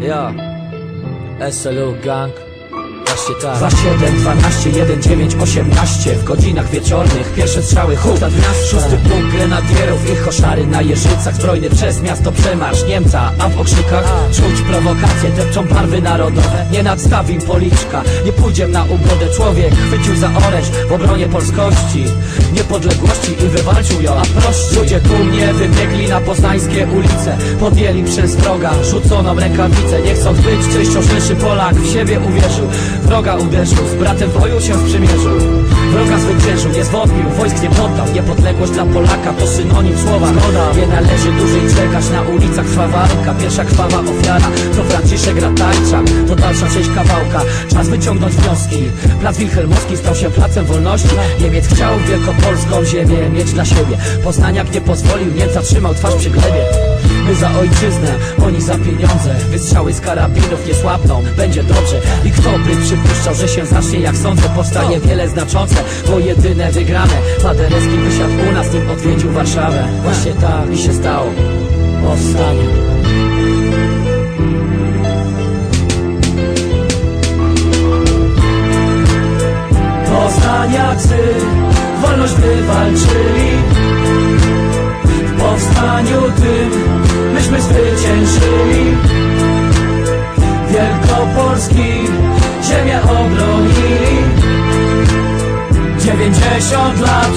Yeah. SLO gang. Właśnie tak. 27, 12, 1, 9, 18 W godzinach wieczornych pierwsze strzały nad miasto Szósty punkt grenadierów ich koszary na jeżycach. Zbrojny przez miasto przemarsz Niemca A w okrzykach czuć prowokacje Depczą barwy narodowe. Nie nadstawi policzka Nie pójdzie na ugodę. Człowiek chwycił za oręż W obronie polskości Niepodległości i wywalczył ją. A prości ludzie tłumnie wybiegli na poznańskie ulice. Podjęli przez wroga Rzuconą rękawicę. Nie chcąc być częścią rzeszy Polak w siebie uwierzył Wroga uderzył, z bratem w boju się sprzymierzył Wroga zwyciężył, nie zwątpił, wojsk nie poddał. Niepodległość dla Polaka to synonim słowa. Zgoda, nie należy dłużej czekać. Na ulicach trwa walka, pierwsza krwawa ofiara To Franciszek Ratajczak, to dalsza część kawałka. Czas wyciągnąć wnioski. Plac Wilhelmowski stał się placem wolności. Niemiec chciał wielkopolską ziemię mieć dla siebie. Poznaniak nie pozwolił, Niemca trzymał twarz przy glebie. My za ojczyznę, oni za pieniądze. Wystrzały z karabinów nie słabną, będzie dobrze. I kto by przypuszczał, że się zacznie jak sądzę Powstanie wiele znaczące, bo jedyne wygrane Paderewski wysiadł u nas, nim odwiedził Warszawę. Właśnie tak i się stało. Powstanie. Poznaniacy wolność wywalczyli 90 lat.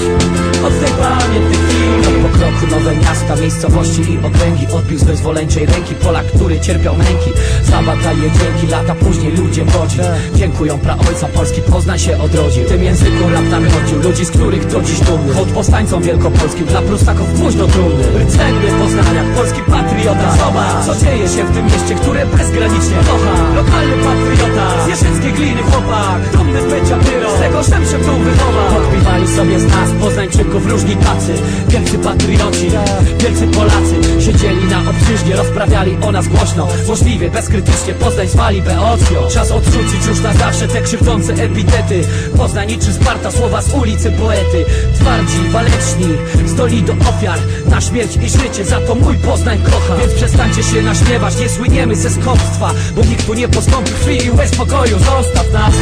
Od tej pamiętnej chwili po kroku nowe miasta, miejscowości i okręgi. Odbił z wyzwoleńczej ręki Polak, który cierpiał męki. Za batalie dzięki. Lata później ludzie podziw Dziękują praojca Polski, Poznań się odrodził W tym języku rap narodził Ludzi, z których do dziś dumny. Hołd powstańcom wielkopolskim. Dla prustaków pójść do trumny. Rdzenny Poznaniak, polski patriota. Zobacz, co dzieje się w tym mieście, które bezgranicznie kocha. Lokalny patriota, z Jeszyckiej gliny chłopak. Dumny z bycia pyro, z tego szem się tu wychowa Podbywali sobie z nas Poznańczyków różni tacy Wielcy patrioci, wielcy Polacy. Siedzieli na obczyźnie, rozprawiali o nas głośno. Możliwie, bezkrytycznie Poznań zwali beocjo. Czas odrzucić już na zawsze te krzywdzące epitety. Poznań niczym Sparta, słowa z ulicy poety? Twardzi, waleczni, zdoli do ofiar. Na śmierć i życie, za to mój Poznań kocha. Więc przestańcie się naśmiewać, nie słyniemy ze skąpstwa Bo nikt tu nie postąpi krwi i łez pokoju. Zostaw nas.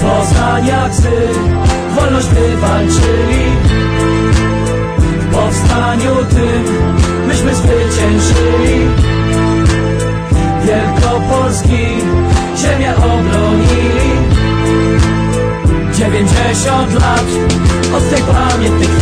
Poznaniacy wolność my walczyli. W powstaniu tym myśmy zwyciężyli. Wielkopolski ziemię obronili. 90 lat od tej pamiętnych